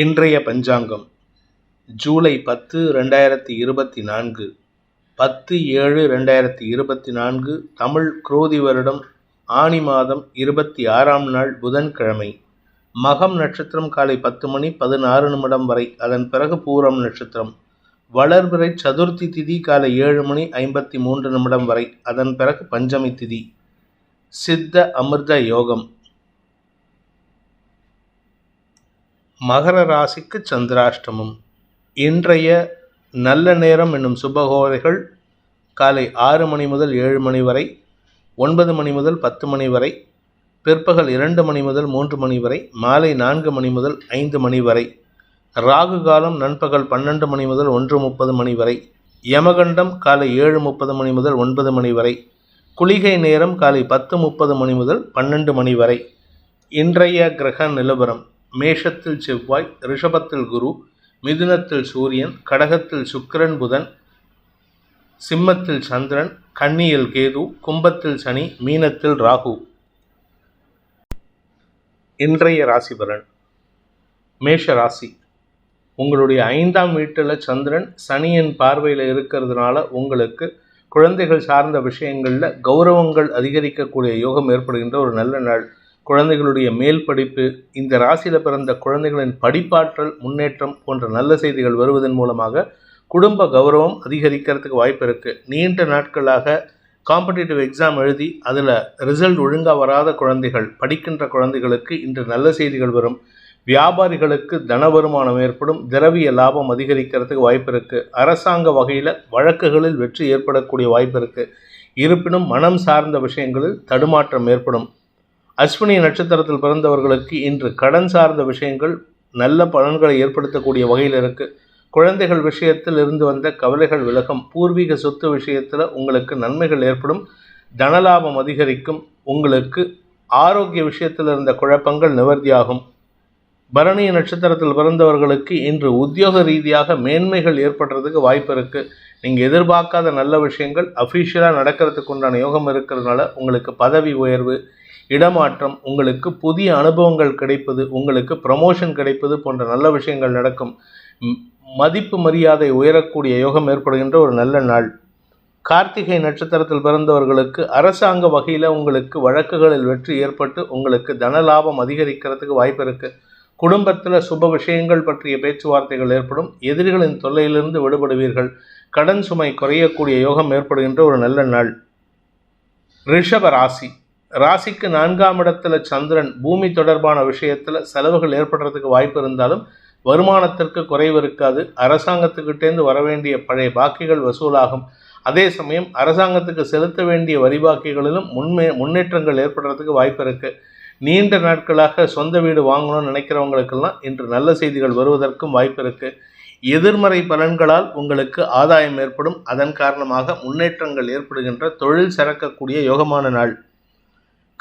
இன்றைய பஞ்சாங்கம். ஜூலை பத்து ரெண்டாயிரத்தி இருபத்தி நான்கு. பத்து ஏழு ரெண்டாயிரத்தி இருபத்தி நான்கு தமிழ் குரோதி வருடம் ஆனி மாதம் இருபத்தி ஆறாம் நாள் புதன்கிழமை. மகம் நட்சத்திரம் காலை பத்து மணி பதினாறு நிமிடம் வரை அதன் பிறகு பூரம் நட்சத்திரம். வளர்பிறை சதுர்த்தி திதி காலை ஏழு மணி ஐம்பத்தி மூன்று நிமிடம் வரை அதன் பிறகு பஞ்சமி திதி. சித்த அமிர்த யோகம். மகர ராசிக்கு சந்திராஷ்டமம். இன்றைய நல்ல நேரம் என்னும் சுபகோரைகள் காலை ஆறு மணி முதல் ஏழு மணி வரை ஒன்பது மணி முதல் பத்து மணி வரை பிற்பகல் இரண்டு மணி முதல் மூன்று மணி வரை மாலை நான்கு மணி முதல் ஐந்து மணி வரை ராகு காலம் நண்பகல் பன்னெண்டு மணி முதல் ஒன்று முப்பது மணி வரை யமகண்டம் காலை ஏழு முப்பது மணி முதல் ஒன்பது மணி வரை குளிகை நேரம் காலை பத்து முப்பது மணி முதல் பன்னெண்டு மணி வரை. இன்றைய கிரக நிலவரம். மேஷத்தில் செவ்வாய் ரிஷபத்தில் குரு மிதுனத்தில் சூரியன் கடகத்தில் சுக்கிரன் புதன் சிம்மத்தில் சந்திரன் கன்னியில் கேது கும்பத்தில் சனி மீனத்தில் ராகு. இன்றைய ராசி பலன். மேஷ ராசி. உங்களுடைய ஐந்தாம் வீட்டில் சந்திரன் சனியின் பார்வையில் இருக்கிறதுனால உங்களுக்கு குழந்தைகள் சார்ந்த விஷயங்களில் கௌரவங்கள் அதிகரிக்கக்கூடிய யோகம் ஏற்படுகின்ற ஒரு நல்ல நாள். குழந்தைகளுடைய மேல் படிப்பு இந்த ராசியில் பிறந்த குழந்தைகளின் படிப்பாற்றல் முன்னேற்றம் போன்ற நல்ல செய்திகள் வருவதன் மூலமாக குடும்ப கௌரவம் அதிகரிக்கிறதுக்கு வாய்ப்பு இருக்குது நீண்ட நாட்களாக காம்படிட்டிவ் எக்ஸாம் எழுதி அதில் ரிசல்ட் ஒழுங்காக வராத குழந்தைகள் படிக்கின்ற குழந்தைகளுக்கு இன்று நல்ல செய்திகள் வரும். வியாபாரிகளுக்கு தன வருமானம் ஏற்படும் திரவிய லாபம் அதிகரிக்கிறதுக்கு வாய்ப்பு இருக்குது அரசாங்க வகையில் வழக்குகளில் வெற்றி ஏற்படக்கூடிய வாய்ப்பு இருக்குது இருப்பினும் மனம் சார்ந்த விஷயங்களில் தடுமாற்றம் ஏற்படும். அஸ்வினி நட்சத்திரத்தில் பிறந்தவர்களுக்கு இன்று கடன் சார்ந்த விஷயங்கள் நல்ல பலன்களை ஏற்படுத்தக்கூடிய வகையில் இருக்குது குழந்தைகள் விஷயத்தில் இருந்து வந்த கவலைகள் விலகும். பூர்வீக சொத்து விஷயத்தில் உங்களுக்கு நன்மைகள் ஏற்படும். தனலாபம் அதிகரிக்கும். உங்களுக்கு ஆரோக்கிய விஷயத்தில் இருந்த குழப்பங்கள் நிவர்த்தியாகும். பரணி நட்சத்திரத்தில் பிறந்தவர்களுக்கு இன்று உத்தியோக ரீதியாக மேன்மைகள் ஏற்படுறதுக்கு வாய்ப்பு இருக்குது நீங்கள் எதிர்பார்க்காத நல்ல விஷயங்கள் அஃபீஷியலாக நடக்கிறதுக்கு உண்டான யோகம் இருக்கிறதுனால உங்களுக்கு பதவி உயர்வு இடமாற்றம் உங்களுக்கு புதிய அனுபவங்கள் கிடைப்பது உங்களுக்கு ப்ரமோஷன் கிடைப்பது போன்ற நல்ல விஷயங்கள் நடக்கும். மதிப்பு மரியாதை உயரக்கூடிய யோகம் ஏற்படுகின்ற ஒரு நல்ல நாள். கார்த்திகை நட்சத்திரத்தில் பிறந்தவர்களுக்கு அரசாங்க வகையில் உங்களுக்கு வழக்குகளில் வெற்றி ஏற்பட்டு உங்களுக்கு தன லாபம் அதிகரிக்கிறதுக்கு வாய்ப்பு இருக்குது குடும்பத்தில் சுப விஷயங்கள் பற்றிய பேச்சுவார்த்தைகள் ஏற்படும். எதிரிகளின் தொல்லையிலிருந்து விடுபடுவீர்கள். கடன் சுமை குறையக்கூடிய யோகம் ஏற்படுகின்ற ஒரு நல்ல நாள். ரிஷப ராசி. ராசிக்கு நான்காம் இடத்துல சந்திரன் பூமி தொடர்பான விஷயத்தில் செலவுகள் ஏற்படுறதுக்கு வாய்ப்பு இருந்தாலும் வருமானத்திற்கு குறைவு இருக்காது. அரசாங்கத்துக்கிட்டேருந்து வர வேண்டிய பழைய பாக்கிகள் வசூலாகும். அதே சமயம் அரசாங்கத்துக்கு செலுத்த வேண்டிய வரி பாக்கிகளிலும் முன்மே முன்னேற்றங்கள் ஏற்படுறதுக்கு வாய்ப்பு இருக்குது நீண்ட நாட்களாக சொந்த வீடு வாங்கணும்னு நினைக்கிறவங்களுக்கெல்லாம் இன்று நல்ல செய்திகள் வருவதற்கும் வாய்ப்பு இருக்குது எதிர்மறை பலன்களால் உங்களுக்கு ஆதாயம் ஏற்படும். அதன் காரணமாக முன்னேற்றங்கள் ஏற்படுகின்ற தொழில் சிறக்கக்கூடிய யோகமான நாள்.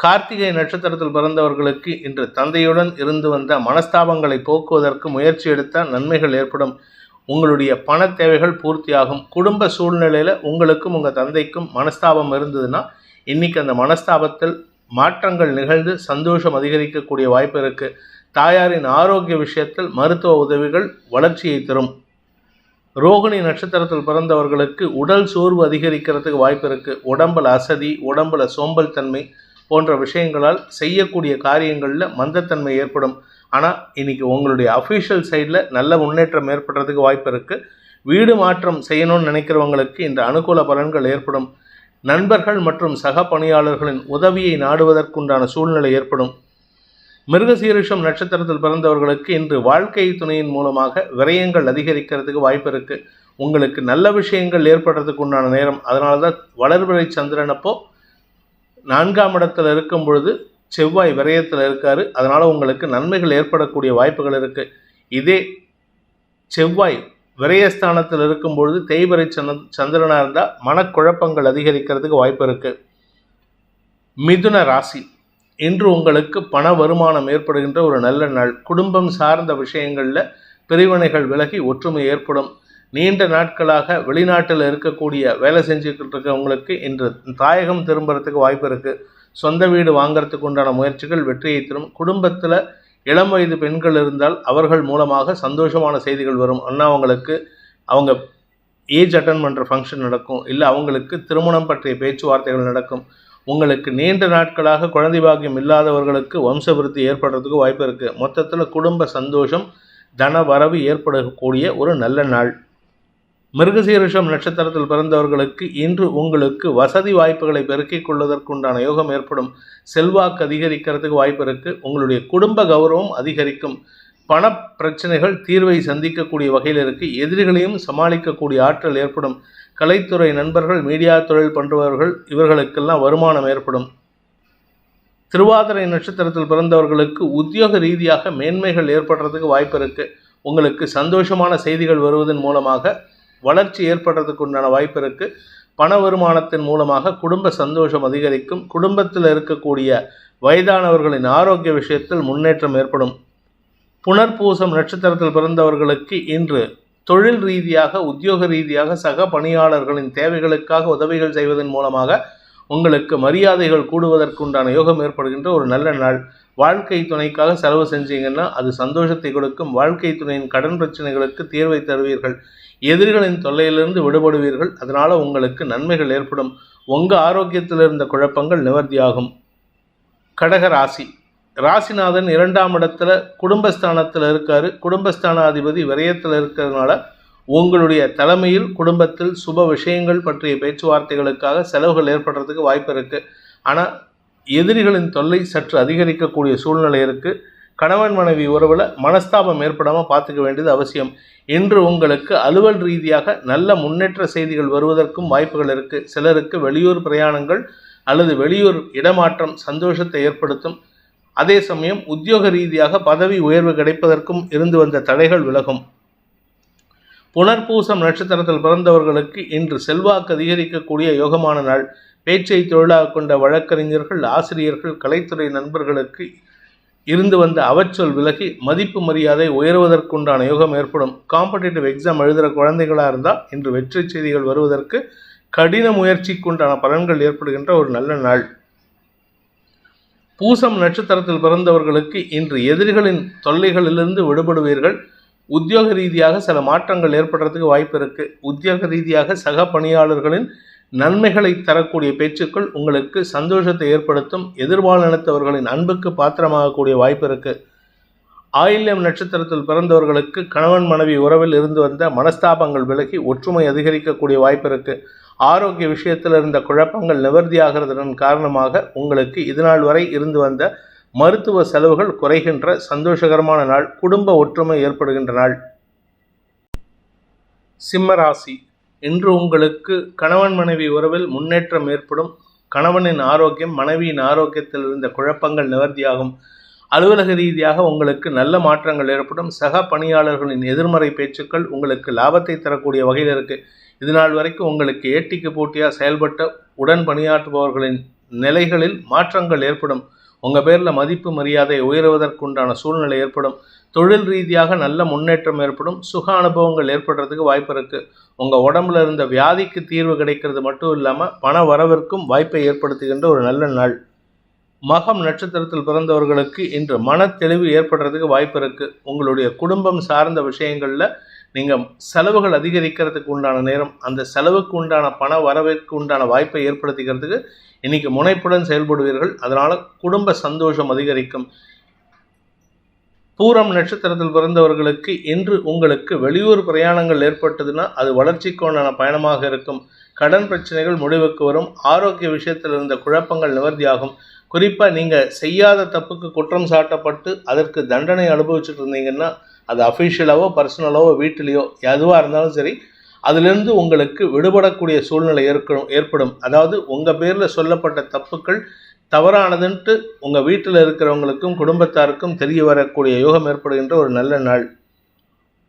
கார்த்திகை நட்சத்திரத்தில் பிறந்தவர்களுக்கு இன்று தந்தையுடன் இருந்து வந்த மனஸ்தாபங்களை போக்குவதற்கு முயற்சி எடுத்தால் நன்மைகள் ஏற்படும். உங்களுடைய பண தேவைகள் பூர்த்தியாகும். குடும்ப சூழ்நிலையில் உங்களுக்கும் உங்கள் தந்தைக்கும் மனஸ்தாபம் இருந்ததுன்னா இன்றைக்கி அந்த மனஸ்தாபத்தில் மாற்றங்கள் நிகழ்ந்து சந்தோஷம் அதிகரிக்கக்கூடிய வாய்ப்பு இருக்குது தாயாரின் ஆரோக்கிய விஷயத்தில் மருத்துவ உதவிகள் வளர்ச்சியை தரும். ரோகிணி நட்சத்திரத்தில் பிறந்தவர்களுக்கு உடல் சோர்வு அதிகரிக்கிறதுக்கு வாய்ப்பு இருக்குது உடம்பில் அசதி உடம்பில் சோம்பல் தன்மை போன்ற விஷயங்களால் செய்யக்கூடிய காரியங்களில் மந்தத்தன்மை ஏற்படும். ஆனால் இன்றைக்கி உங்களுடைய அஃபிஷியல் சைடில் நல்ல முன்னேற்றம் ஏற்படுறதுக்கு வாய்ப்பு இருக்குது வீடு மாற்றம் செய்யணும்னு நினைக்கிறவங்களுக்கு இந்த அனுகூல பலன்கள் ஏற்படும். நண்பர்கள் மற்றும் சக பணியாளர்களின் உதவியை நாடுவதற்குண்டான சூழ்நிலை ஏற்படும். மிருகசீரிஷம் நட்சத்திரத்தில் பிறந்தவர்களுக்கு இன்று வாழ்க்கை துணையின் மூலமாக விரயங்கள் அதிகரிக்கிறதுக்கு வாய்ப்பு இருக்குது உங்களுக்கு நல்ல விஷயங்கள் ஏற்படுறதுக்கு உண்டான நேரம். அதனால தான் வளர்பிறை சந்திரனப்போ நான்காம் இடத்துல இருக்கும் பொழுது செவ்வாய் விரயத்தில் இருக்கார். அதனால் உங்களுக்கு நன்மைகள் ஏற்படக்கூடிய வாய்ப்புகள் இருக்குது இதே செவ்வாய் விரயஸ்தானத்தில் இருக்கும் பொழுது தேய்வரை சந்த சந்திரனாக இருந்தால் மனக்குழப்பங்கள் அதிகரிக்கிறதுக்கு வாய்ப்பு இருக்குது மிதுன ராசி. இன்று உங்களுக்கு பண வருமானம் ஏற்படுகின்ற ஒரு நல்ல நாள். குடும்பம் சார்ந்த விஷயங்களில் பிரிவினைகள் விலகி ஒற்றுமை ஏற்படும். நீண்ட நாட்களாக வெளிநாட்டில் இருக்கக்கூடிய வேலை செஞ்சுக்கிட்டு இருக்கவங்களுக்கு இன்று தாயகம் திரும்புறதுக்கு வாய்ப்பு இருக்குது சொந்த வீடு வாங்கிறதுக்கு உண்டான முயற்சிகள் வெற்றியை தரும். குடும்பத்தில் இளம் வயது பெண்கள் இருந்தால் அவர்கள் மூலமாக சந்தோஷமான செய்திகள் வரும். அண்ணா அவங்களுக்கு அவங்க ஏஜ் அட்டன் பண்ணுற ஃபங்க்ஷன் நடக்கும். இல்லை அவங்களுக்கு திருமணம் பற்றிய பேச்சுவார்த்தைகள் நடக்கும். உங்களுக்கு நீண்ட நாட்களாக குழந்தை பாக்கியம் இல்லாதவர்களுக்கு வம்சவிருத்தி ஏற்படுறதுக்கு வாய்ப்பு இருக்குது மொத்தத்தில் குடும்ப சந்தோஷம் தன வரவு ஏற்படக்கூடிய ஒரு நல்ல நாள். மிருகசீரிஷம் நட்சத்திரத்தில் பிறந்தவர்களுக்கு இன்று உங்களுக்கு வசதி வாய்ப்புகளை பெருக்கிக் கொள்வதற்குண்டான யோகம் ஏற்படும். செல்வாக்கு அதிகரிக்கிறதுக்கு வாய்ப்பு இருக்குது உங்களுடைய குடும்ப கௌரவம் அதிகரிக்கும். பண பிரச்சனைகள் தீர்வை சந்திக்கக்கூடிய வகையில் இருக்குது எதிரிகளையும் சமாளிக்கக்கூடிய ஆற்றல் ஏற்படும். கலைத்துறை நண்பர்கள் மீடியா தொழில் பண்ணுபவர்கள் இவர்களுக்கெல்லாம் வருமானம் ஏற்படும். திருவாதிரை நட்சத்திரத்தில் பிறந்தவர்களுக்கு உத்தியோக ரீதியாக மேன்மைகள் ஏற்படுறதுக்கு வாய்ப்பு இருக்குது உங்களுக்கு சந்தோஷமான செய்திகள் வருவதன் மூலமாக வளர்ச்சி ஏற்படுறதுக்கு உண்டான வாய்ப்பு இருக்குது பண வருமானத்தின் மூலமாக குடும்ப சந்தோஷம் அதிகரிக்கும். குடும்பத்தில் இருக்கக்கூடிய வயதானவர்களின் ஆரோக்கிய விஷயத்தில் முன்னேற்றம் ஏற்படும். புனர்பூசம் நட்சத்திரத்தில் பிறந்தவர்களுக்கு இன்று தொழில் ரீதியாக உத்தியோக ரீதியாக சக பணியாளர்களின் தேவைகளுக்காக உதவிகள் செய்வதன் மூலமாக உங்களுக்கு மரியாதைகள் கூடுவதற்குண்டான யோகம் ஏற்படுகின்ற ஒரு நல்ல நாள். வாழ்க்கை துணைக்காக செலவு செஞ்சீங்கன்னா அது சந்தோஷத்தை கொடுக்கும். வாழ்க்கை துணையின் கடன் பிரச்சனைகளுக்கு தீர்வை தருவீர்கள். எதிரிகளின் தொல்லையிலிருந்து விடுபடுவீர்கள். அதனால் உங்களுக்கு நன்மைகள் ஏற்படும். உங்கள் ஆரோக்கியத்தில் இருந்த குழப்பங்கள் நிவர்த்தியாகும். கடக ராசி. ராசிநாதன் இரண்டாம் இடத்துல குடும்பஸ்தானத்தில் இருக்காரு. குடும்பஸ்தானாதிபதி விரயத்தில் இருக்கிறதுனால உங்களுடைய தலைமையில் குடும்பத்தில் சுப விஷயங்கள் பற்றிய பேச்சுவார்த்தைகளுக்காக செலவுகள் ஏற்படுறதுக்கு வாய்ப்பு இருக்குது ஆனால் எதிரிகளின் தொல்லை சற்று அதிகரிக்கக்கூடிய சூழ்நிலை இருக்குது கணவன் மனைவி உறவில் மனஸ்தாபம் ஏற்படாமல் பார்த்துக்க வேண்டியது அவசியம். இன்று உங்களுக்கு அலுவல் ரீதியாக நல்ல முன்னேற்ற செய்திகள் வருவதற்கும் வாய்ப்புகள் இருக்குது சிலருக்கு வெளியூர் பிரயாணங்கள் அல்லது வெளியூர் இடமாற்றம் சந்தோஷத்தை ஏற்படுத்தும். அதே சமயம் உத்தியோக ரீதியாக பதவி உயர்வு கிடைப்பதற்கும் இருந்து வந்த தடைகள் விலகும். புனர்பூசம் நட்சத்திரத்தில் பிறந்தவர்களுக்கு இன்று செல்வாக்கு அதிகரிக்கக்கூடிய யோகமான நாள். பேச்சை தொழிலாக கொண்ட வழக்கறிஞர்கள் ஆசிரியர்கள் கலைத்துறை நண்பர்களுக்கு இருந்து வந்த அவச்சொல் விலகி மதிப்பு மரியாதை உயர்வதற்குண்டான யோகம் ஏற்படும். காம்படேட்டிவ் எக்ஸாம் எழுதுகிற குழந்தைகளாக இருந்தால் இன்று வெற்றி செய்திகள் வருவதற்கு கடின முயற்சிக்குண்டான பலன்கள் ஏற்படுகின்ற ஒரு நல்ல நாள். பூசம் நட்சத்திரத்தில் பிறந்தவர்களுக்கு இன்று எதிரிகளின் தொல்லைகளிலிருந்து விடுபடுவீர்கள். உத்தியோக ரீதியாக சில மாற்றங்கள் ஏற்படுறதுக்கு வாய்ப்பு இருக்கு. உத்தியோக ரீதியாக சக பணியாளர்களின் நன்மைகளை தரக்கூடிய பேச்சுக்கள் உங்களுக்கு சந்தோஷத்தை ஏற்படுத்தும் எதிர்பாலினத்தவர்களின் அன்புக்கு பாத்திரமாகக்கூடிய வாய்ப்பு இருக்கு. ஆயில்யம் நட்சத்திரத்தில் பிறந்தவர்களுக்கு கணவன் மனைவி உறவில் இருந்து வந்த மனஸ்தாபங்கள் விலகி ஒற்றுமை அதிகரிக்கக்கூடிய வாய்ப்பு இருக்கு. ஆரோக்கிய விஷயத்தில் இருந்த குழப்பங்கள் நிவர்த்தியாகிறதன் காரணமாக உங்களுக்கு இதுநாள் வரை இருந்து வந்த மருத்துவ செலவுகள் குறைகின்ற சந்தோஷகரமான நாள் குடும்ப ஒற்றுமை ஏற்படுகின்ற நாள். சிம்மராசி இன்று உங்களுக்கு கணவன் மனைவி உறவில் முன்னேற்றம் ஏற்படும். கணவனின் ஆரோக்கியம் மனைவியின் ஆரோக்கியத்தில் இருந்த குழப்பங்கள் நிவர்த்தியாகும். அலுவலக ரீதியாக உங்களுக்கு நல்ல மாற்றங்கள் ஏற்படும். சக பணியாளர்களின் எதிர்மறை பேச்சுக்கள் உங்களுக்கு லாபத்தை தரக்கூடிய வகையில் இருக்குது இதுநாள் வரைக்கும் உங்களுக்கு ஏட்டிக்கு போட்டியாக செயல்பட்ட உடன் பணியாற்றுபவர்களின் நிலைகளில் மாற்றங்கள் ஏற்படும். உங்கள் பேரில் மதிப்பு மரியாதை உயருவதற்குண்டான சூழ்நிலை ஏற்படும். தொழில் ரீதியாக நல்ல முன்னேற்றம் ஏற்படும் சுக அனுபவங்கள் ஏற்படுறதுக்கு வாய்ப்பு இருக்குது உங்கள் உடம்புல இருந்த வியாதிக்கு தீர்வு கிடைக்கிறது மட்டும் இல்லாமல் பண வரவிற்கும் வாய்ப்பை ஏற்படுத்துகின்ற ஒரு நல்ல நாள். மகம் நட்சத்திரத்தில் பிறந்தவர்களுக்கு இன்று மன தெளிவு ஏற்படுறதுக்கு வாய்ப்பு இருக்குது உங்களுடைய குடும்பம் சார்ந்த விஷயங்களில் நீங்கள் செலவுகள் அதிகரிக்கிறதுக்கு உண்டான நேரம் அந்த செலவுக்கு உண்டான பண வரவிற்கு உண்டான வாய்ப்பை ஏற்படுத்திக்கிறதுக்கு இன்னைக்கு முனைப்புடன் செயல்படுவீர்கள். அதனால் குடும்ப சந்தோஷம் அதிகரிக்கும். பூரம் நட்சத்திரத்தில் பிறந்தவர்களுக்கு இன்று உங்களுக்கு வெளியூர் பிரயாணங்கள் ஏற்பட்டதுன்னா அது வளர்ச்சிக்கான பயணமாக இருக்கும். கடன் பிரச்சனைகள் முடிவுக்கு வரும். ஆரோக்கிய விஷயத்தில் இருந்த குழப்பங்கள் நிவர்த்தியாகும். குறிப்பாக நீங்கள் செய்யாத தப்புக்கு குற்றம் சாட்டப்பட்டு அதற்கு தண்டனை அனுபவிச்சுட்டு இருந்தீங்கன்னா அது அஃபிஷியலாவோ பர்சனலாவோ வீட்டிலேயோ எதுவாக இருந்தாலும் சரி அதிலிருந்து உங்களுக்கு விடுபடக்கூடிய சூழ்நிலை ஏற்படும் ஏற்படும். அதாவது உங்கள் பேரில் சொல்லப்பட்ட தப்புக்கள் தவறானதுன்ட்டு உங்கள் வீட்டில் இருக்கிறவங்களுக்கும் குடும்பத்தாருக்கும் தெரிய வரக்கூடிய யோகம் ஏற்படுகின்ற ஒரு நல்ல நாள்.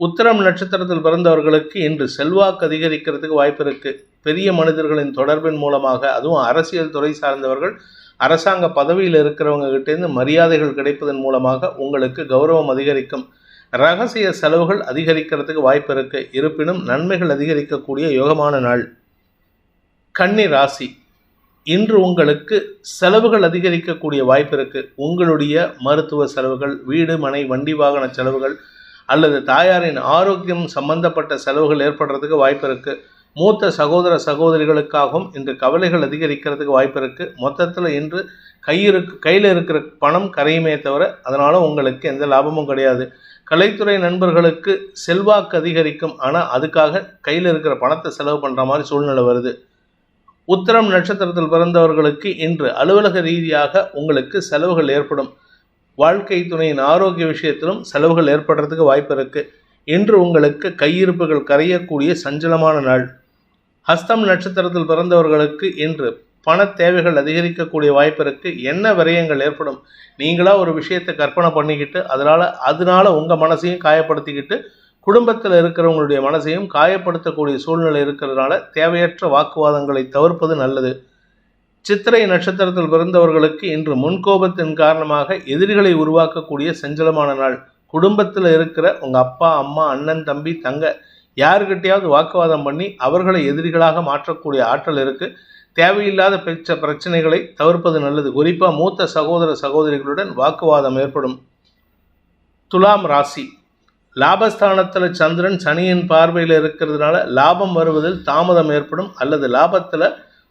உத்தரம் நட்சத்திரத்தில் பிறந்தவர்களுக்கு இன்று செல்வாக்கு அதிகரிக்கிறதுக்கு வாய்ப்பு இருக்குது பெரிய மனிதர்களின் தொடர்பின் மூலமாக அதுவும் அரசியல் துறை சார்ந்தவர்கள் அரசாங்க பதவியில் இருக்கிறவங்க கிட்டேருந்து மரியாதைகள் கிடைப்பதன் மூலமாக உங்களுக்கு கௌரவம் அதிகரிக்கும். ரகசிய செலவுகள் அதிகரிக்கிறதுக்கு வாய்ப்பு இருக்குது இருப்பினும் நன்மைகள் அதிகரிக்கக்கூடிய யோகமான நாள். கன்னி ராசி. இன்று உங்களுக்கு செலவுகள் அதிகரிக்கக்கூடிய வாய்ப்பு இருக்குது உங்களுடைய மருத்துவ செலவுகள் வீடு மனை வண்டி வாகன செலவுகள் அல்லது தாயாரின் ஆரோக்கியம் சம்பந்தப்பட்ட செலவுகள் ஏற்படுறதுக்கு வாய்ப்பு இருக்குது மூத்த சகோதர சகோதரிகளுக்காகவும் இன்று கவலைகள் அதிகரிக்கிறதுக்கு வாய்ப்பு இருக்குது மொத்தத்தில் இன்று கையிருக்கு கையில் இருக்கிற பணம் கரையுமே தவிர அதனால் உங்களுக்கு எந்த லாபமும் கிடையாது. கலைத்துறை நண்பர்களுக்கு செல்வாக்கு அதிகரிக்கும். ஆனால் அதுக்காக கையில் இருக்கிற பணத்தை செலவு பண்ணுற மாதிரி சூழ்நிலை வருது. உத்திரம் நட்சத்திரத்தில் பிறந்தவர்களுக்கு இன்று அலுவலக ரீதியாக உங்களுக்கு செலவுகள் ஏற்படும். வாழ்க்கை துணையின் ஆரோக்கிய விஷயத்திலும் செலவுகள் ஏற்படுறதுக்கு வாய்ப்பு இருக்கு. இன்று உங்களுக்கு கையிருப்புகள் கரையக்கூடிய சஞ்சலமான நாள். ஹஸ்தம் நட்சத்திரத்தில் பிறந்தவர்களுக்கு இன்று பண தேவைகள் அதிகரிக்கக்கூடிய வாய்ப்பு இருக்கு. என்ன விரயங்கள் ஏற்படும்? நீங்களா ஒரு விஷயத்தை கற்பனை பண்ணிக்கிட்டு அதனால அதனால உங்க மனசையும் காயப்படுத்திக்கிட்டு குடும்பத்தில் இருக்கிறவங்களுடைய மனசையும் காயப்படுத்தக்கூடிய சூழ்நிலை இருக்கிறதுனால தேவையற்ற வாக்குவாதங்களை தவிர்ப்பது நல்லது. சித்திரை நட்சத்திரத்தில் பிறந்தவர்களுக்கு இன்று முன்கோபத்தின் காரணமாக எதிரிகளை உருவாக்கக்கூடிய செஞ்சலமான நாள். குடும்பத்தில் இருக்கிற உங்கள் அப்பா அம்மா அண்ணன் தம்பி தங்க யாருக்கிட்டையாவது வாக்குவாதம் பண்ணி அவர்களை எதிரிகளாக மாற்றக்கூடிய ஆற்றல் இருக்குது தேவையில்லாத பிரச்ச பிரச்சனைகளை தவிர்ப்பது நல்லது. குறிப்பாக மூத்த சகோதர சகோதரிகளுடன் வாக்குவாதம் ஏற்படும். துலாம் ராசி. லாபஸ்தானத்தில் சந்திரன் சனியின் பார்வையில் இருக்கிறதுனால லாபம் வருவதில் தாமதம் ஏற்படும் அல்லது லாபத்தில்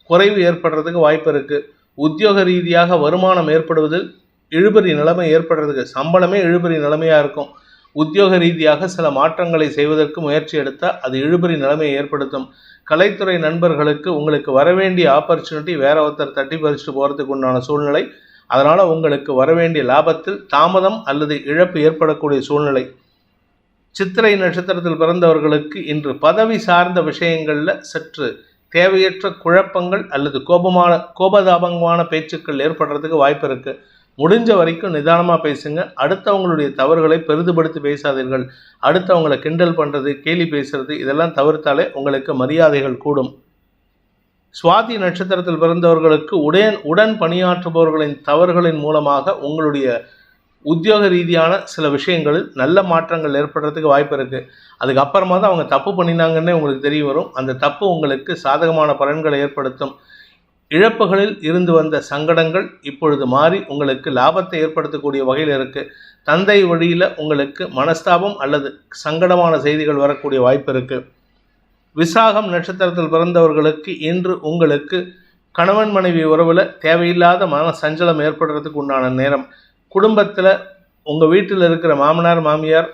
குறைவு ஏற்படுறதுக்கு வாய்ப்பு இருக்குது உத்தியோக ரீதியாக வருமானம் ஏற்படுவதில் இழுபறி நிலைமை ஏற்படுறதுக்கு சம்பளமே இழுபறி நிலைமையாக இருக்கும். உத்தியோக ரீதியாக சில மாற்றங்களை செய்வதற்கு முயற்சி எடுத்தால் அது இழுபறி நிலைமையை ஏற்படுத்தும். கலைத்துறை நண்பர்களுக்கு உங்களுக்கு வரவேண்டிய ஆப்பர்ச்சுனிட்டி வேற ஒருத்தர் தட்டி பறிச்சுட்டு போகிறதுக்கு உண்டான சூழ்நிலை. அதனால் உங்களுக்கு வரவேண்டிய லாபத்தில் தாமதம் அல்லது இழப்பு ஏற்படக்கூடிய சூழ்நிலை. சித்திரை நட்சத்திரத்தில் பிறந்தவர்களுக்கு இன்று பதவி சார்ந்த விஷயங்களில் சற்று தேவையற்ற குழப்பங்கள் அல்லது கோபமான கோபதாபமான பேச்சுக்கள் ஏற்படுறதுக்கு வாய்ப்பு இருக்குது முடிஞ்ச வரைக்கும் நிதானமாக பேசுங்க. அடுத்தவங்களுடைய தவறுகளை பெரிதுபடுத்தி பேசாதீர்கள். அடுத்தவங்களை கிண்டல் பண்ணுறது கேலி பேசுறது இதெல்லாம் தவிர்த்தாலே உங்களுக்கு மரியாதைகள் கூடும். சுவாதி நட்சத்திரத்தில் பிறந்தவர்களுக்கு உடன் உடன் பணியாற்றுபவர்களின் தவறுகளின் மூலமாக உங்களுடைய உத்தியோக ரீதியான சில விஷயங்களில் நல்ல மாற்றங்கள் ஏற்படுறதுக்கு வாய்ப்பு இருக்குது அதுக்கப்புறமா தான் அவங்க தப்பு பண்ணினாங்கன்னே உங்களுக்கு தெரிய வரும். அந்த தப்பு உங்களுக்கு சாதகமான பலன்களை ஏற்படுத்தும். இழப்புகளில் இருந்து வந்த சங்கடங்கள் இப்பொழுது மாறி உங்களுக்கு லாபத்தை ஏற்படுத்தக்கூடிய வகையில் இருக்குது தந்தை வழியில் உங்களுக்கு மனஸ்தாபம் அல்லது சங்கடமான செய்திகள் வரக்கூடிய வாய்ப்பு இருக்குது விசாகம் நட்சத்திரத்தில் பிறந்தவர்களுக்கு இன்று உங்களுக்கு கணவன் மனைவி உறவில் தேவையில்லாத மன சஞ்சலம் ஏற்படுறதுக்கு உண்டான நேரம். குடும்பத்தில் உங்கள் வீட்டில் இருக்கிற மாமனார் மாமியார்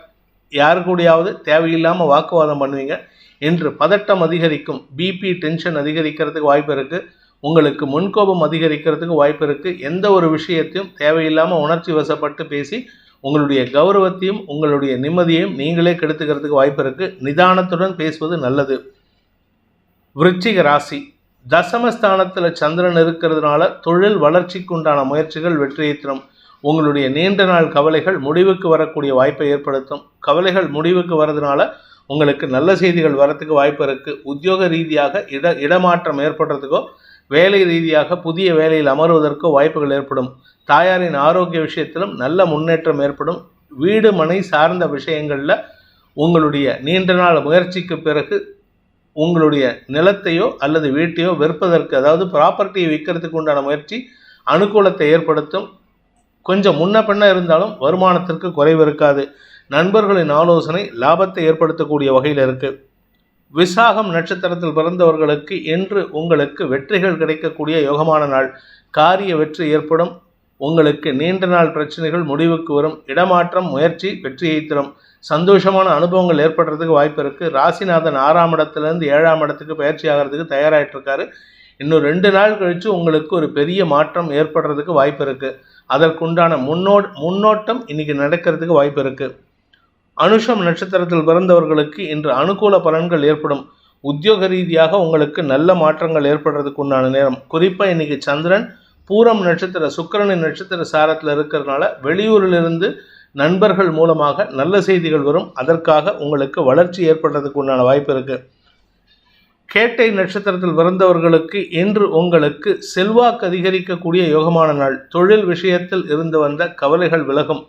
யாரு கூடயாவது தேவையில்லாமல் வாக்குவாதம் பண்ணுவீங்க. இன்று பதட்டம் அதிகரிக்கும் பிபி டென்ஷன் அதிகரிக்கிறதுக்கு வாய்ப்பு இருக்குது உங்களுக்கு முன்கோபம் அதிகரிக்கிறதுக்கு வாய்ப்பு இருக்குது எந்த ஒரு விஷயத்தையும் தேவையில்லாமல் உணர்ச்சி வசப்பட்டு பேசி உங்களுடைய கௌரவத்தையும் உங்களுடைய நிம்மதியையும் நீங்களே கெடுத்துக்கிறதுக்கு வாய்ப்பு இருக்குது நிதானத்துடன் பேசுவது நல்லது. விருச்சிக ராசி. தசமஸ்தானத்தில் சந்திரன் இருக்கிறதுனால தொழில் வளர்ச்சிக்குண்டான முயற்சிகள் வெற்றியை தரும் உங்களுடைய நீண்ட நாள் கவலைகள் முடிவுக்கு வரக்கூடிய வாய்ப்பை ஏற்படுத்தும். கவலைகள் முடிவுக்கு வரதுனால உங்களுக்கு நல்ல செய்திகள் வரத்துக்கு வாய்ப்பு இருக்குது உத்தியோக ரீதியாக இட இடமாற்றம் ஏற்படுறதுக்கோ வேலை ரீதியாக புதிய வேலையில் அமர்வதற்கோ வாய்ப்புகள் ஏற்படும். தாயாரின் ஆரோக்கிய விஷயத்திலும் நல்ல முன்னேற்றம் ஏற்படும். வீடு மனை சார்ந்த விஷயங்களில் உங்களுடைய நீண்ட நாள் முயற்சிக்கு பிறகு உங்களுடைய நிலத்தையோ அல்லது வீட்டையோ விற்பதற்கு அதாவது ப்ராப்பர்ட்டியை விற்கிறதுக்கு உண்டான முயற்சி அனுகூலத்தை ஏற்படுத்தும். கொஞ்சம் முன்ன பின்ன இருந்தாலும் வருமானத்திற்கு குறைவு இருக்காது. நண்பர்களின் ஆலோசனை லாபத்தை ஏற்படுத்தக்கூடிய வகையில் இருக்கு. விசாகம் நட்சத்திரத்தில் பிறந்தவர்களுக்கு இன்று உங்களுக்கு வெற்றிகள் கிடைக்கக்கூடிய யோகமான நாள். காரிய வெற்றி ஏற்படும். உங்களுக்கு நீண்ட நாள் பிரச்சனைகள் முடிவுக்கு வரும். இடமாற்றம் முயற்சி வெற்றியை தரும். சந்தோஷமான அனுபவங்கள் ஏற்படுறதுக்கு வாய்ப்பு இருக்குது ராசிநாதன் ஆறாம் இடத்துலேருந்து ஏழாம் இடத்துக்கு பயிற்சி ஆகிறதுக்கு தயாராகிட்டு இருக்காரு இன்னும் ரெண்டு நாள் கழித்து உங்களுக்கு ஒரு பெரிய மாற்றம் ஏற்படுறதுக்கு வாய்ப்பு இருக்குது அதற்குண்டான முன்னோ முன்னோட்டம் இன்னைக்கு நடக்கிறதுக்கு வாய்ப்பு இருக்குது அனுஷம் நட்சத்திரத்தில் பிறந்தவர்களுக்கு இன்று அனுகூல பலன்கள் ஏற்படும். உத்தியோக ரீதியாக உங்களுக்கு நல்ல மாற்றங்கள் ஏற்படுறதுக்கு உண்டான நேரம். குறிப்பாக இன்னைக்கு சந்திரன் பூரம் நட்சத்திர சுக்கரனின் நட்சத்திர சாரத்தில் இருக்கிறதுனால வெளியூரிலிருந்து நண்பர்கள் மூலமாக நல்ல செய்திகள் வரும். அதற்காக உங்களுக்கு வளர்ச்சி ஏற்படுறதுக்கு உண்டான வாய்ப்பு இருக்குது கேட்டை நட்சத்திரத்தில் பிறந்தவர்களுக்கு இன்று உங்களுக்கு செல்வாக்கு அதிகரிக்கக்கூடிய யோகமான நாள். தொழில் விஷயத்தில் இருந்து வந்த கவலைகள் விலகும்.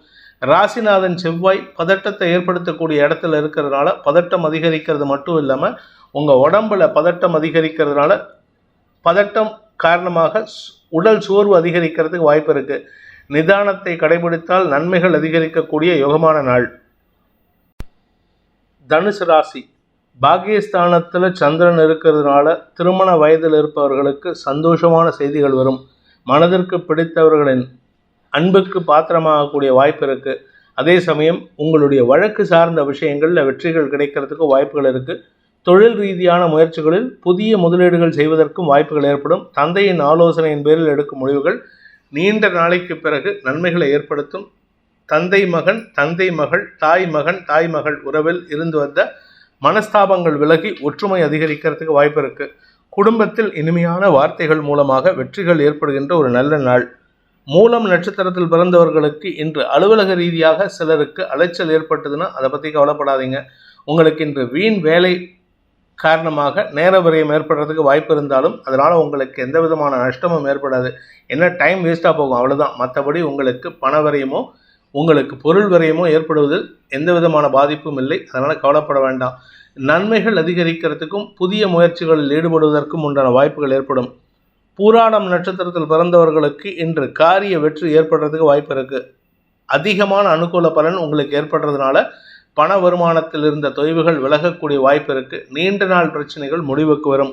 ராசிநாதன் செவ்வாய் பதட்டத்தை ஏற்படுத்தக்கூடிய இடத்துல இருக்கிறதுனால பதட்டம் அதிகரிக்கிறது மட்டும் இல்லாமல் உங்கள் உடம்புல பதட்டம் அதிகரிக்கிறதுனால பதட்டம் காரணமாக உடல் சோர்வு அதிகரிக்கிறதுக்கு வாய்ப்பு இருக்குது நிதானத்தை கடைபிடித்தால் நன்மைகள் அதிகரிக்கக்கூடிய யோகமான நாள். தனுசு ராசி. பாகியஸ்தானத்தில் சந்திரன் இருக்கிறதுனால திருமண வயதில் இருப்பவர்களுக்கு சந்தோஷமான செய்திகள் வரும். மனதிற்கு பிடித்தவர்களின் அன்புக்கு பாத்திரமாகக்கூடிய வாய்ப்பு இருக்குது அதே சமயம் உங்களுடைய வழக்கு சார்ந்த விஷயங்களில் வெற்றிகள் கிடைக்கிறதுக்கு வாய்ப்புகள் இருக்குது தொழில் ரீதியான முயற்சிகளில் புதிய முதலீடுகள் செய்வதற்கும் வாய்ப்புகள் ஏற்படும். தந்தையின் ஆலோசனையின் பேரில் எடுக்கும் முடிவுகள் நீண்ட நாளைக்கு பிறகு நன்மைகளை ஏற்படுத்தும். தந்தை மகன் தந்தை மகள் தாய் மகன் தாய் மகள் உறவில் இருந்து வந்த மனஸ்தாபங்கள் விலகி ஒற்றுமை அதிகரிக்கிறதுக்கு வாய்ப்பு இருக்கு. குடும்பத்தில் இனிமையான வார்த்தைகள் மூலமாக வெற்றிகள் ஏற்படுகின்ற ஒரு நல்ல நாள். மூலம் நட்சத்திரத்தில் பிறந்தவர்களுக்கு இன்று அலுவலக ரீதியாக சிலருக்கு அலைச்சல் ஏற்பட்டதுன்னா அதை பற்றி கவலைப்படாதீங்க. உங்களுக்கு இன்று வீண் வேலை காரணமாக நேர விரயம் ஏற்படுறதுக்கு வாய்ப்பு இருந்தாலும் அதனால் உங்களுக்கு எந்த விதமான நஷ்டமும் ஏற்படாது. என்ன டைம் வேஸ்ட்டாக போகும். அவ்வளோதான் மற்றபடி உங்களுக்கு பண விரயமோ உங்களுக்கு பொருள் விரயமோ ஏற்படுவதில் எந்த விதமான பாதிப்பும் இல்லை. அதனால் கவலைப்பட வேண்டாம். நன்மைகள் அதிகரிக்கிறதுக்கும் புதிய முயற்சிகளில் ஈடுபடுவதற்கும் உண்டான வாய்ப்புகள் ஏற்படும். பூராடம் நட்சத்திரத்தில் பிறந்தவர்களுக்கு இன்று காரிய வெற்றி ஏற்படுறதுக்கு வாய்ப்பு இருக்குது அதிகமான அனுகூல பலன் உங்களுக்கு ஏற்படுறதுனால பண வருமானத்தில் இருந்த தொய்வுகள் விலகக்கூடிய வாய்ப்பு இருக்குது நீண்ட நாள் பிரச்சனைகள் முடிவுக்கு வரும்.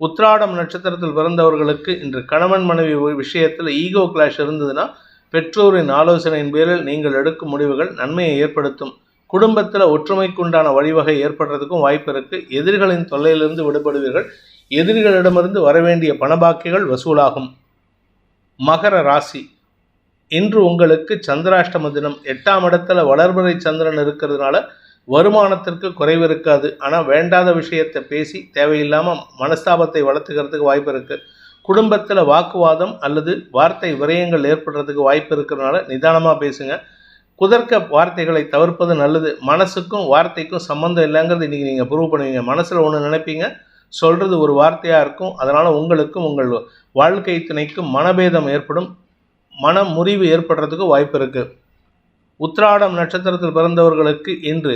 உத்ராடம் நட்சத்திரத்தில் பிறந்தவர்களுக்கு இன்று கணவன் மனைவி விஷயத்தில் ஈகோ கிளாஷ் இருந்ததுன்னா பெற்றோரின் ஆலோசனையின் பேரில் நீங்கள் எடுக்கும் முடிவுகள் நன்மையை ஏற்படுத்தும். குடும்பத்தில் ஒற்றுமைக்குண்டான வழிவகை ஏற்படுறதுக்கும் வாய்ப்பு இருக்கு. எதிரிகளின் தொல்லையிலிருந்து விடுபடுவீர்கள். எதிரிகளிடமிருந்து வரவேண்டிய பணபாக்கிகள் வசூலாகும். மகர ராசி. இன்று உங்களுக்கு சந்திராஷ்டம தினம். எட்டாம் இடத்துல வளர்மறை சந்திரன் இருக்கிறதுனால வருமானத்திற்கு குறைவு இருக்காது. ஆனால் வேண்டாத விஷயத்தை பேசி தேவையில்லாமல் மனஸ்தாபத்தை வளர்த்துக்கிறதுக்கு வாய்ப்பு இருக்குது குடும்பத்தில் வாக்குவாதம் அல்லது வார்த்தை விரயங்கள் ஏற்படுறதுக்கு வாய்ப்பு இருக்கிறதுனால நிதானமாக பேசுங்க. குதர்க்க வார்த்தைகளை தவிர்ப்பது நல்லது. மனசுக்கும் வார்த்தைக்கும் சம்மந்தம் இல்லைங்கிறது இன்றைக்கி நீங்கள் ப்ரூவ் பண்ணுவீங்க. மனசில் ஒன்று நினைப்பீங்க. சொல்கிறது ஒரு வார்த்தையாக இருக்கும். அதனால் உங்களுக்கும் உங்கள் வாழ்க்கை துணைக்கும் மனபேதம் ஏற்படும். மன முறிவு ஏற்படுறதுக்கு வாய்ப்பு இருக்குது உத்ராடம் நட்சத்திரத்தில் பிறந்தவர்களுக்கு இன்று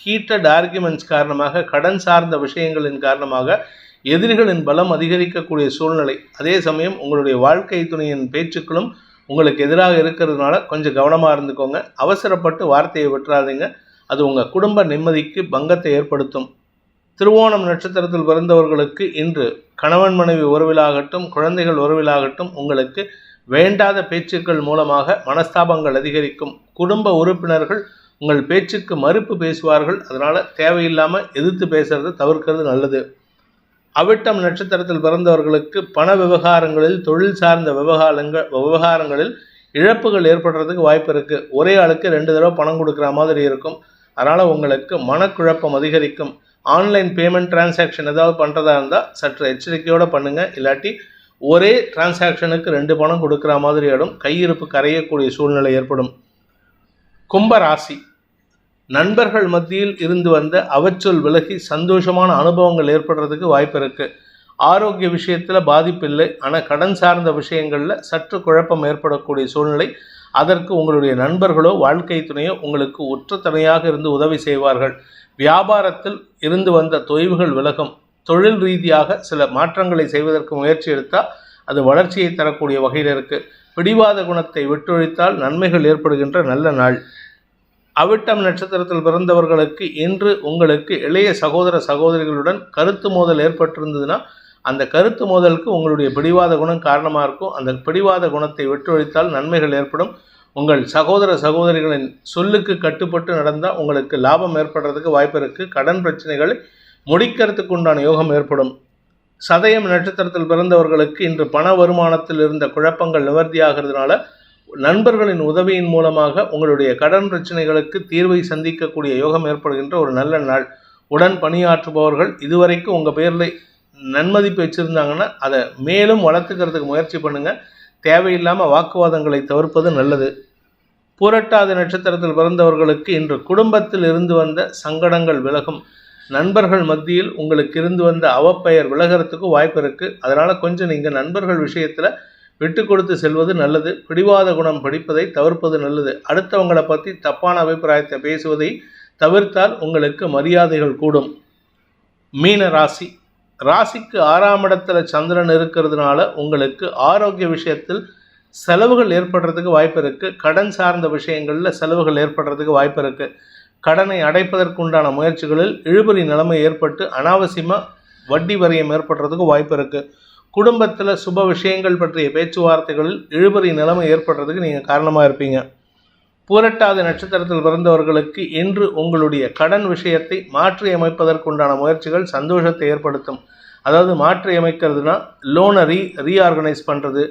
ஹீட்டட் ஆர்குமெண்ட்ஸ் காரணமாக கடன் சார்ந்த விஷயங்களின் காரணமாக எதிரிகளின் பலம் அதிகரிக்கக்கூடிய சூழ்நிலை. அதே சமயம் உங்களுடைய வாழ்க்கை துணையின் பேச்சுக்களும் உங்களுக்கு எதிராக இருக்கிறதுனால கொஞ்சம் கவனமாக இருந்துக்கோங்க. அவசரப்பட்டு வார்த்தையை விட்டுறாதீங்க. அது உங்கள் குடும்ப நிம்மதிக்கு பங்கத்தை ஏற்படுத்தும். திருவோணம் நட்சத்திரத்தில் பிறந்தவர்களுக்கு இன்று கணவன் மனைவி உறவிலாகட்டும் குழந்தைகள் உறவிலாகட்டும் உங்களுக்கு வேண்டாத பேச்சுக்கள் மூலமாக மனஸ்தாபங்கள் அதிகரிக்கும். குடும்ப உறுப்பினர்கள் உங்கள் பேச்சுக்கு மறுப்பு பேசுவார்கள். அதனால் தேவையில்லாமல் எதிர்த்து பேசுறதை தவிர்க்கிறது நல்லது. அவிட்டம் நட்சத்திரத்தில் பிறந்தவர்களுக்கு பண விவகாரங்களில் தொழில் சார்ந்த விவகாரங்கள் விவகாரங்களில் இழப்புகள் ஏற்படுறதுக்கு வாய்ப்பு இருக்குது ஒரே ஆளுக்கு ரெண்டு தடவை பணம் கொடுக்குற மாதிரி இருக்கும். அதனால் உங்களுக்கு மனக்குழப்பம் அதிகரிக்கும். ஆன்லைன் பேமெண்ட் டிரான்சாக்ஷன் ஏதாவது பண்ணுறதா இருந்தால் சற்று எச்சரிக்கையோடு பண்ணுங்கள் இல்லாட்டி ஒரே டிரான்சாக்ஷனுக்கு ரெண்டு பணம் கொடுக்குற மாதிரி ஆடும் கையிருப்பு கரையக்கூடிய சூழ்நிலை ஏற்படும். கும்ப ராசி. நண்பர்கள் மத்தியில் இருந்து வந்த அவச்சொல் விலகி சந்தோஷமான அனுபவங்கள் ஏற்படுறதுக்கு வாய்ப்பு இருக்குது ஆரோக்கிய விஷயத்தில் பாதிப்பு இல்லை. ஆனால் கடன் சார்ந்த விஷயங்களில் சற்று குழப்பம் ஏற்படக்கூடிய சூழ்நிலை அதற்கு உங்களுடைய நண்பர்களோ வாழ்க்கை துணையோ உங்களுக்கு ஒற்றத்தனையாக இருந்து உதவி செய்வார்கள். வியாபாரத்தில் இருந்து வந்த தொய்வுகள் விலகும். தொழில் ரீதியாக சில மாற்றங்களை செய்வதற்கு முயற்சி எடுத்தால் அது வளர்ச்சியை தரக்கூடிய வகையில் இருக்குது பிடிவாத குணத்தை விட்டொழித்தால் நன்மைகள் ஏற்படுகின்ற நல்ல நாள். அவிட்டம் நட்சத்திரத்தில் பிறந்தவர்களுக்கு இன்று உங்களுக்கு இளைய சகோதர சகோதரிகளுடன் கருத்து மோதல் ஏற்பட்டிருந்ததுன்னா அந்த கருத்து மோதலுக்கு உங்களுடைய பிடிவாத குணம் காரணமாக இருக்கும். அந்த பிடிவாத குணத்தை விட்டொழித்தால் நன்மைகள் ஏற்படும். உங்கள் சகோதர சகோதரிகளின் சொல்லுக்கு கட்டுப்பட்டு நடந்தால் உங்களுக்கு லாபம் ஏற்படுறதுக்கு வாய்ப்பு இருக்குது கடன் பிரச்சனைகளை முடிக்கிறதுக்கு உண்டான யோகம் ஏற்படும். சதயம் நட்சத்திரத்தில் பிறந்தவர்களுக்கு இன்று பண வருமானத்தில் இருந்த குழப்பங்கள் நிவர்த்தியாகிறதுனால நண்பர்களின் உதவியின் மூலமாக உங்களுடைய கடன் பிரச்சனைகளுக்கு தீர்வை சந்திக்கக்கூடிய யோகம் ஏற்படுகின்ற ஒரு நல்ல நாள். உடன் பணியாற்றுபவர்கள் இதுவரைக்கும் உங்கள் பேரில் நன்மதிப்பு வச்சுருந்தாங்கன்னா அதை மேலும் வளர்த்துக்கிறதுக்கு முயற்சி பண்ணுங்கள் தேவையில்லாமல் வாக்குவாதங்களை தவிர்ப்பது நல்லது. பூரட்டாதி நட்சத்திரத்தில் பிறந்தவர்களுக்கு இன்று குடும்பத்தில் இருந்து வந்த சங்கடங்கள் விலகும். நண்பர்கள் மத்தியில் உங்களுக்கு இருந்து வந்த அவப்பெயர் விலகிறதுக்கு வாய்ப்பு இருக்குது அதனால் கொஞ்சம் நீங்கள் நண்பர்கள் விஷயத்தில் விட்டு கொடுத்து செல்வது நல்லது. பிடிவாத குணம் படிப்பதை தவிர்ப்பது நல்லது. அடுத்தவங்களை பற்றி தப்பான அபிப்பிராயத்தை பேசுவதை தவிர்த்தால் உங்களுக்கு மரியாதைகள் கூடும். மீன ராசி. ராசிக்கு ஆறாம் இடத்துல சந்திரன் இருக்கிறதுனால உங்களுக்கு ஆரோக்கிய விஷயத்தில் செலவுகள் ஏற்படுறதுக்கு வாய்ப்பு இருக்குது கடன் சார்ந்த விஷயங்களில் செலவுகள் ஏற்படுறதுக்கு வாய்ப்பு இருக்குது கடனை அடைப்பதற்குண்டான முயற்சிகளில் இழுபறி நிலைமை ஏற்பட்டு அனாவசியமாக வட்டி வரையம் ஏற்படுறதுக்கு வாய்ப்பு இருக்குது குடும்பத்தில் சுப விஷயங்கள் பற்றிய பேச்சுவார்த்தைகளில் இழுபறி நிலைமை ஏற்படுறதுக்கு நீங்கள் காரணமாக இருப்பீங்க. பூரட்டாதி நட்சத்திரத்தில் பிறந்தவர்களுக்கு இன்று உங்களுடைய கடன் விஷயத்தை மாற்றி அமைப்பதற்குண்டான முயற்சிகள் சந்தோஷத்தை ஏற்படுத்தும். அதாவது மாற்றி அமைக்கிறதுனா லோனை ரீ ரீஆர்கனைஸ் பண்ணுறது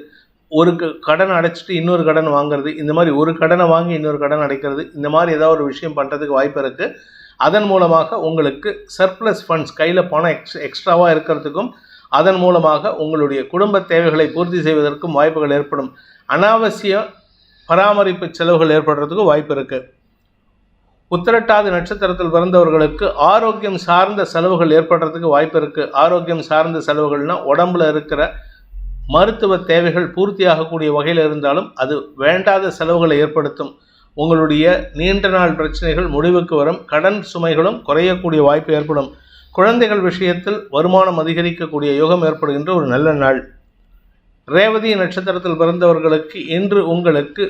ஒரு க- கடன் அடைச்சிட்டு இன்னொரு கடன் வாங்குறது. இந்த மாதிரி ஒரு கடனை வாங்கி இன்னொரு கடன் அடைக்கிறது. இந்த மாதிரி ஏதாவது ஒரு விஷயம் பண்ணுறதுக்கு வாய்ப்பு இருக்குது அதன் மூலமாக உங்களுக்கு சர்ப்ளஸ் ஃபண்ட்ஸ் கையில் பணம் எக்ஸ் எக்ஸ்ட்ராவாக இருக்கிறதுக்கும் அதன் மூலமாக உங்களுடைய குடும்ப தேவைகளை பூர்த்தி செய்வதற்கும் வாய்ப்புகள் ஏற்படும். அனாவசிய பராமரிப்பு செலவுகள் ஏற்படுறதுக்கு வாய்ப்பு இருக்குது உத்திரட்டாதி நட்சத்திரத்தில் பிறந்தவர்களுக்கு ஆரோக்கியம் சார்ந்த செலவுகள் ஏற்படுறதுக்கு வாய்ப்பு இருக்குது ஆரோக்கியம் சார்ந்த செலவுகள்னா உடம்புல இருக்கிற மருத்துவ தேவைகள் பூர்த்தியாகக்கூடிய வகையில் இருந்தாலும் அது வேண்டாத செலவுகளை ஏற்படுத்தும். உங்களுடைய நீண்ட நாள் பிரச்சனைகள் முடிவுக்கு வரும். கடன் சுமைகளும் குறையக்கூடிய வாய்ப்பு ஏற்படும். குழந்தைகள் விஷயத்தில் வருமானம் அதிகரிக்கக்கூடிய யோகம் ஏற்படுகின்ற ஒரு நல்ல நாள். ரேவதி நட்சத்திரத்தில் பிறந்தவர்களுக்கு இன்று உங்களுக்கு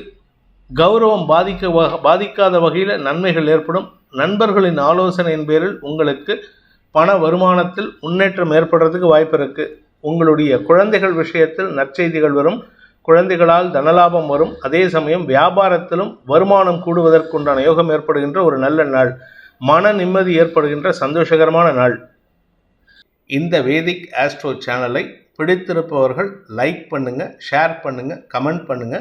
கௌரவம் பாதிக்க பாதிக்காத வகையில் நன்மைகள் ஏற்படும். நண்பர்களின் ஆலோசனையின் பேரில் உங்களுக்கு பண வருமானத்தில் முன்னேற்றம் ஏற்படுறதுக்கு வாய்ப்பு இருக்கு. உங்களுடைய குழந்தைகள் விஷயத்தில் நற்செய்திகள் வரும். குழந்தைகளால் தனலாபம் வரும். அதே சமயம் வியாபாரத்திலும் வருமானம் கூடுவதற்குண்டான யோகம் ஏற்படுகின்ற ஒரு நல்ல நாள். மன நிம்மதி ஏற்படுகின்ற சந்தோஷகரமான நாள். இந்த வேதிக் ஆஸ்ட்ரோ சேனலை பிடித்திருப்பவர்கள் லைக் பண்ணுங்க ஷேர் பண்ணுங்க கமெண்ட் பண்ணுங்க.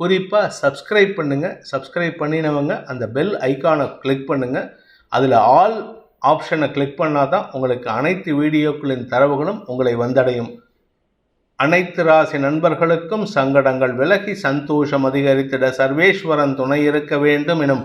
குறிப்பாக சப்ஸ்கிரைப் பண்ணுங்க. சப்ஸ்கிரைப் பண்ணினவங்க அந்த பெல் ஐகானை கிளிக் பண்ணுங்க. அதில் ஆல் ஆப்ஷனை கிளிக் பண்ணால் தான் உங்களுக்கு அனைத்து வீடியோக்களின் தரவுகளும் உங்களை வந்தடையும். அனைத்து ராசி நண்பர்களுக்கும் சங்கடங்கள் விலகி சந்தோஷம் அதிகரித்திட சர்வேஸ்வரன் துணை இருக்க வேண்டும் எனும்